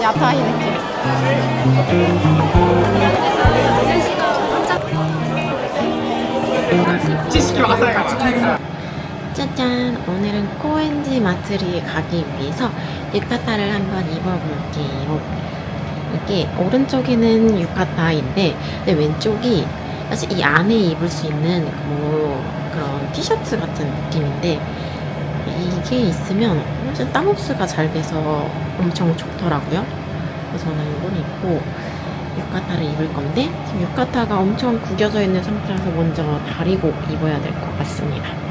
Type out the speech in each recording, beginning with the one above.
야타이 느낌. 짜잔! 오늘은 코엔지 마츠리에 가기 위해서 유카타를 한번 입어볼게요. 이게 오른쪽에는 유카타인데 왼쪽이 사실 이 안에 입을 수 있는 뭐 그런 티셔츠 같은 느낌인데 이게 있으면 훨씬 땀 흡수가 잘 돼서 엄청 좋더라고요. 그래서 저는 이걸 입고 유카타를 입을 건데 지금 유카타가 엄청 구겨져 있는 상태라서 먼저 다리고 입어야 될 것 같습니다.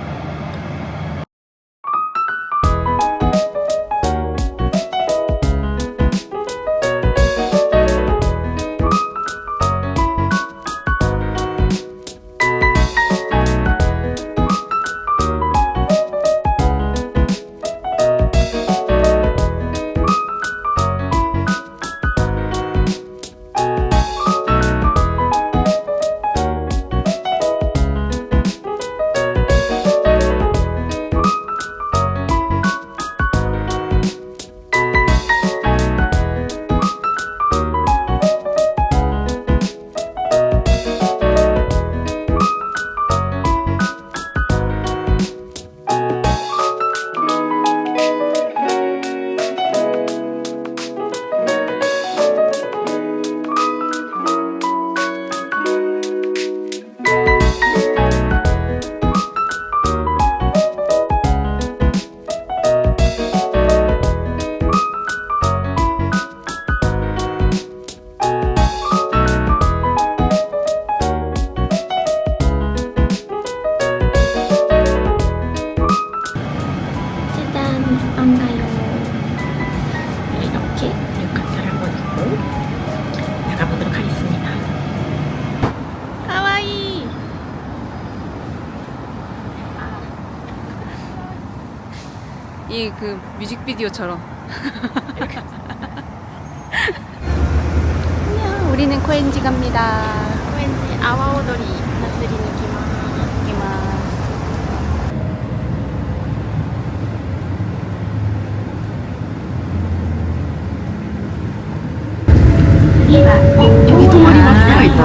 뮤직비디오처럼. 안녕, 우리는 코엔지 갑니다. 왠지 아와오도리 나츠리니키마. 여기 동아리 마스가 있다.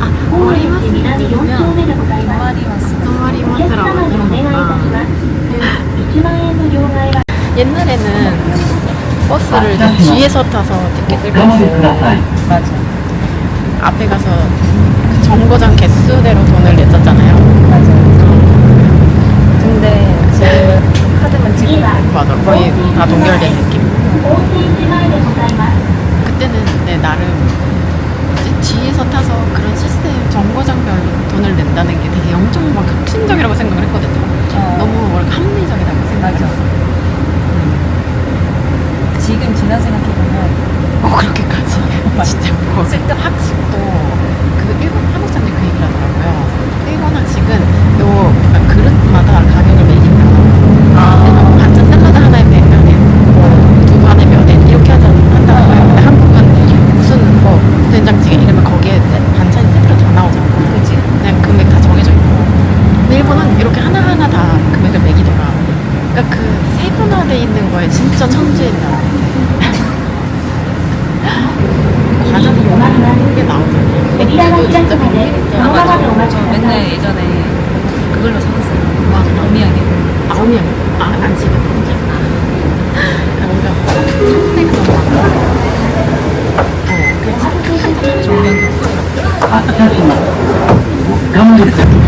아, 오리마스 동아리 마스. 동아리 마스라고 들어봤다. 옛날에는 버스를 뒤에서 타서 티켓을 끊고 맞아. 앞에 가서 그 정거장 개수대로 돈을 냈었잖아요. 맞아. 근데 지금 카드만 찍고. 맞아. 거의 다 동결된 느낌. 그때는 내 나름 이제 뒤에서 타서 그런 시스템 정거장별로 돈을 낸다는 게 되게 엄청 막 혁신적이라고 생각을 했거든요. 어. 너무 뭐랄까 합리적이라고 생각했어. 지금 지난 생각해보면 어 그렇게까지 진짜 뭐 학식도 그 일본 한국 사람들이 그 얘기를 하더라고요. 일본 학식은 요 그릇마다 가격을 매기면 아. 반찬 샐러드 하나에 면에 두 반의 면에 이렇게 하자 한다는 거예요. 근데 한국은 무슨 뭐 된장찌개 이러면 거기에 이제 반찬이 세트로 다 나오잖아. 그치? 그냥 금액 다 정해져 있고. 근데 일본은 이렇게 하나하나 다 금액을 매기더라. 그러니까 그 세분화돼 있는 거에 진짜 천지했다. 과자도 요만하게 나오잖아요. 맥주도 진짜 맥주. 아, 맞아. 저 맨날 예전에 그걸로 사갔어요. 맞아. 어미하게. 아, 어미야. 아, 안 집에 혼자. 아, 뭔가 상대가 너무 많아. 어, 그치. 정면 살짝 독립하고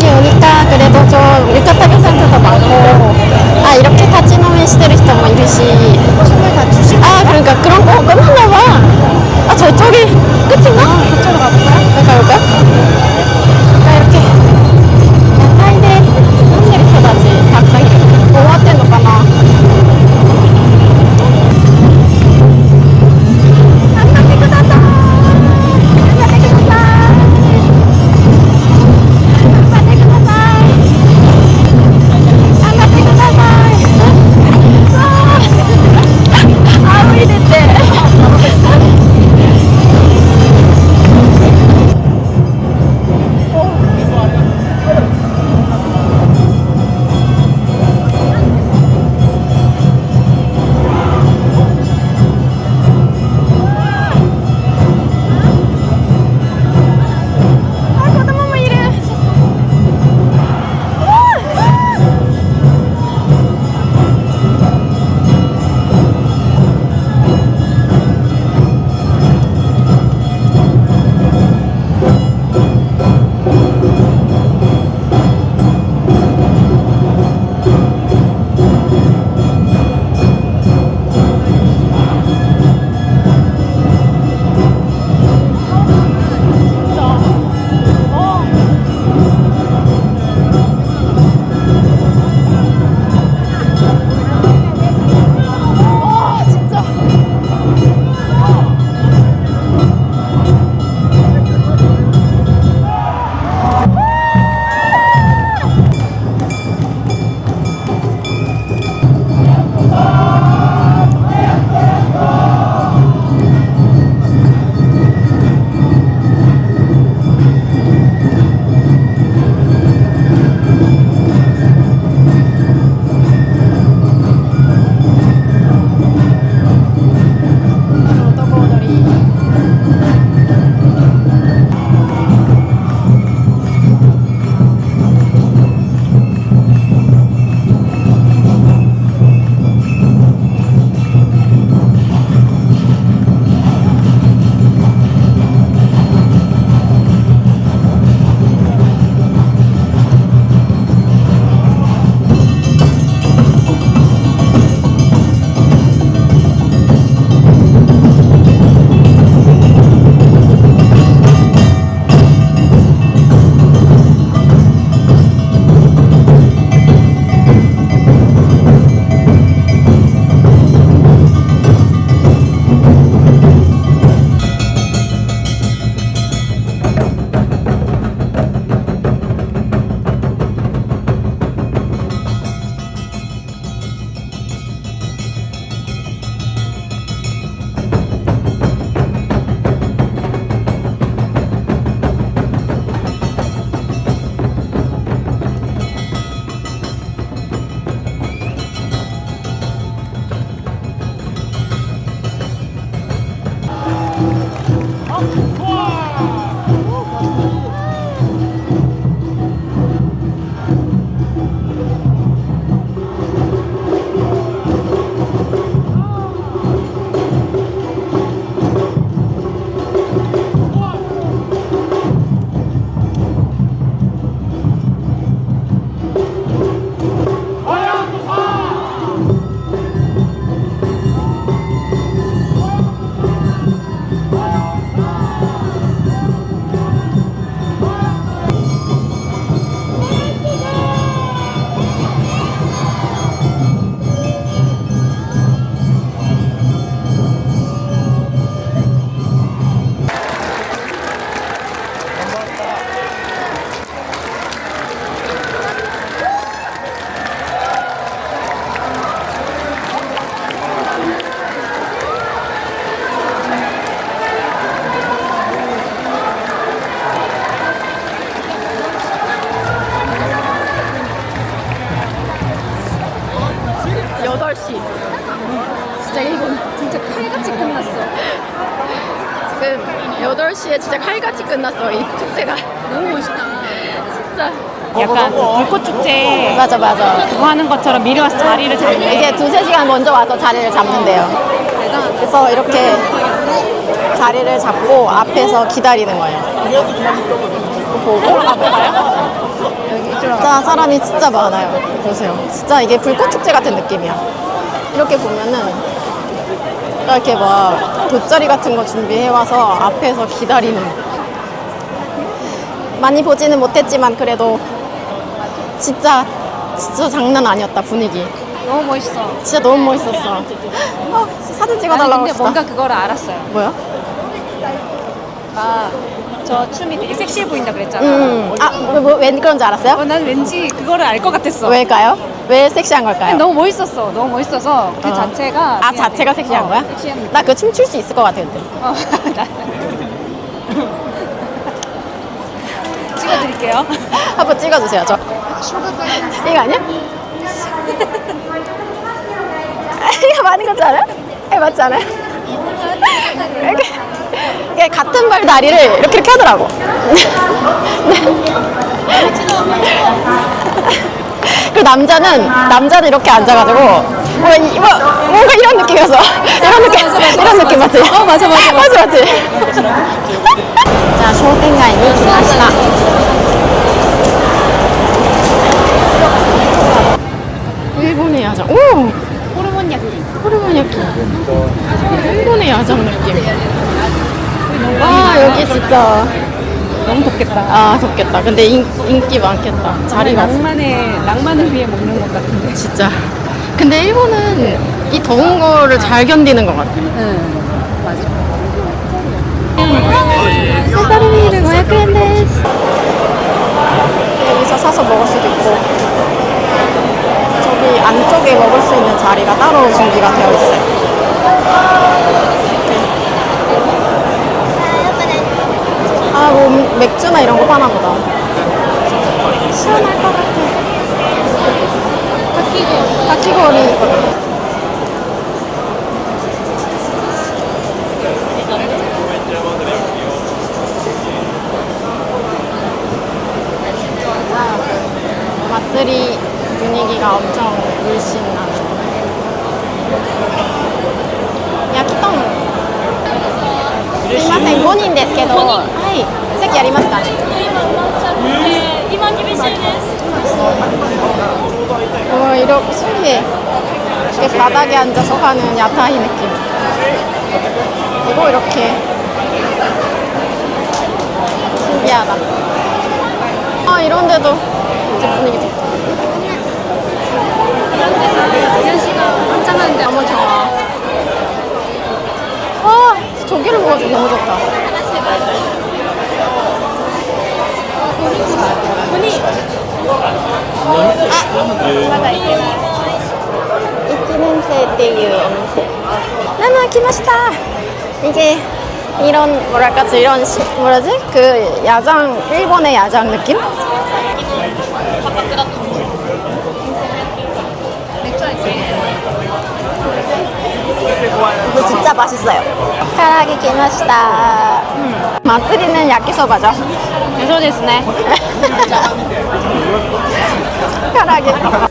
아 여기 오니까 그래도 좀 유카타기 센터도 많고 아 이렇게 타치노메 시대를人もいるし 춤을 다 추시. 아 그러니까 그런 거 끝났나 봐아 저쪽이 끝인가? 저쪽으로 가볼까요? 가볼까? 아 이렇게 타이데 なんで이렇게 하다지 박상이 뭐終わってんのかな 8시. 진짜 일본 진짜 칼같이 끝났어. 지금 8시에 진짜 칼같이 끝났어. 이 축제가. 너무 멋있다. 진짜. 약간 불꽃 축제 맞아 맞아. 그거 하는 것처럼 미리 와서 자리를 잡는 이게 두세 시간 먼저 와서 자리를 잡는데요. 그래서 이렇게 자리를 잡고 앞에서 기다리는 거예요. 보고 어, 앞에 가요? 진짜 사람이 진짜 많아요. 보세요. 진짜 이게 불꽃 축제 같은 느낌이야. 이렇게 보면은 이렇게 막 돗자리 같은 거 준비해 와서 앞에서 기다리는. 많이 보지는 못했지만 그래도 진짜 진짜 장난 아니었다 분위기. 너무 멋있어. 진짜 너무 멋있었어. 어, 사진 나는 찍어달라고 근데. 뭔가 그거를 알았어요. 뭐야? 아, 저 춤이 되게 섹시해 보인다 그랬잖아. 음. 아, 왜, 뭐, 왜 그런 줄 알았어요? 어, 난 왠지 그거를 알 것 같았어. 왜일까요? 왜 섹시한 걸까요? 너무 멋있었어. 너무 멋있어서 그 어. 자체가 아, 그냥 자체가 되게- 섹시한 어, 거야? 섹시한 느낌. 나그춤출 수 있을 것 같아, 근데. 어, 나- 찍어드릴게요. 한번 찍어주세요, 저. 이거 아니야? 이거 맞는 거지 않아요? 이거 맞지 않아요? 이렇게, 같은 발 다리를 이렇게 이렇게 하더라고. 그 남자는 남자는 이렇게 앉아가지고 뭐, 이- 뭐 뭔가 이런 느낌이어서 이런 느낌 맞아, 맞아, 이런 맞아, 느낌 맞아. 맞지? 어, 맞아, 맞아, 맞지 맞지. 자 쇼핑가이니 기마시다. 일본의 야장. 오. 일본의 야장 느낌. 와 여기 진짜 너무 덥겠다. 아 덥겠다. 근데 인, 인기 많겠다. 자리가. 낭만의 낭만을 위해 먹는 것 같은데. 진짜. 근데 일본은 이 더운 거를 잘 견디는 것 같아. 응. 맞아. 사사르미를 500엔 데스. 여기서 사서 먹을 수도 있고 저기 안쪽에 먹을 수 있는 자리가 따로 준비가 되어 있어요. 아, 뭐 맥주나 이런 거 파나 보다. 시원할 것 같아. 바퀴고. 바퀴거리. 맛들이 분위기가 엄청 물씬 나는. 야키똥. すいません、5人ですけど、はい、席ありますかね。今厳しいです。 어, 이렇게 신기해. 이렇게 바닥에 앉아서 하는 야타이 느낌. 그리고 이렇게 신기하다. 아, 이런 데도 이제 분위기 좋다. 내가 4시간 환장하는데 너무 좋아. 어, 저기를 먹어주고 너무 좋다. 나나 키마시다 이게 이런 뭐랄까 이런 시, 뭐라지 그 야장 일본의 야장 느낌? 이거 진짜 맛있어요. 카라기 기마시다. 마쓰리는 야끼소바죠. 죄송했네. 카라기.